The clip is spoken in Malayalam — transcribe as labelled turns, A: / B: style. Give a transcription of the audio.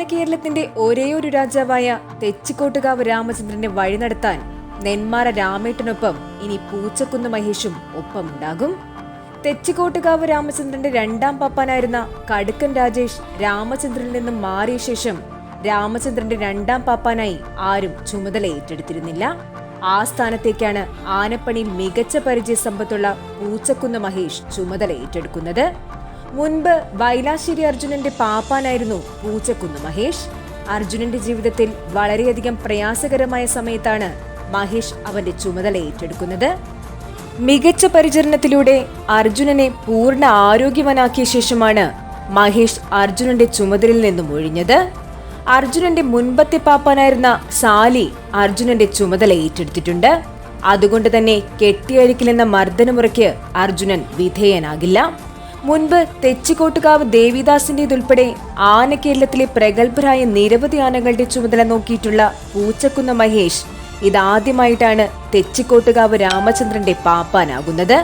A: കേരളത്തിന്റെ ഒരേയൊരു രാജാവായ തെച്ചിക്കോട്ടുകാവ് രാമചന്ദ്രനെ വഴി നടത്താൻ നെന്മാറ രാമേട്ടനൊപ്പം ഇനി പൂച്ചക്കുന്ന് മഹേഷും ഒപ്പമുണ്ടാകും. തെച്ചിക്കോട്ടുകാവ് രാമചന്ദ്രന്റെ രണ്ടാം പാപ്പാനായിരുന്ന കടുക്കൻ രാജേഷ് രാമചന്ദ്രനിൽ നിന്നും മാറിയ ശേഷം രാമചന്ദ്രന്റെ രണ്ടാം പാപ്പാനായി ആരും ചുമതല ഏറ്റെടുത്തിരുന്നില്ല. ആ സ്ഥാനത്തേക്കാണ് ആനപ്പണി മികച്ച പരിചയ സമ്പത്തുള്ള പൂച്ചക്കുന്ന് മഹേഷ് ചുമതല ഏറ്റെടുക്കുന്നത്. മുൻപ് വൈലാശ്ശേരി അർജുനന്റെ പാപ്പാനായിരുന്നു പൂച്ചക്കുന്ന് മഹേഷ്. അർജുനന്റെ ജീവിതത്തിൽ വളരെയധികം പ്രയാസകരമായ സമയത്താണ് മഹേഷ് അവന്റെ ചുമതല ഏറ്റെടുക്കുന്നത്. മികച്ച പരിചരണത്തിലൂടെ അർജുനനെ പൂർണ ആരോഗ്യവനാക്കിയ ശേഷമാണ് മഹേഷ് അർജുനന്റെ ചുമതലയിൽ നിന്നും ഒഴിഞ്ഞത്. അർജുനന്റെ മുൻപത്തെ പാപ്പാനായിരുന്ന സാലി അർജുനന്റെ ചുമതല ഏറ്റെടുത്തിട്ടുണ്ട്. അതുകൊണ്ട് തന്നെ കെട്ടിയഴിക്കലെന്ന മർദ്ദനമുറയ്ക്ക് അർജുനൻ വിധേയനാകില്ല. മുൻപ് തെച്ചിക്കോട്ടുകാവ് ദേവിദാസിന്റെതുൾപ്പെടെ ആന കേരളത്തിലെ പ്രഗത്ഭരായ നിരവധി ആനകളുടെ ചുമതല നോക്കിയിട്ടുള്ള പൂച്ചക്കുന്ന മഹേഷ്. ഇതാദ്യമായിട്ടാണ് തെച്ചിക്കോട്ടുകാവ് രാമചന്ദ്രന്റെ പാപ്പാനാകുന്നത്.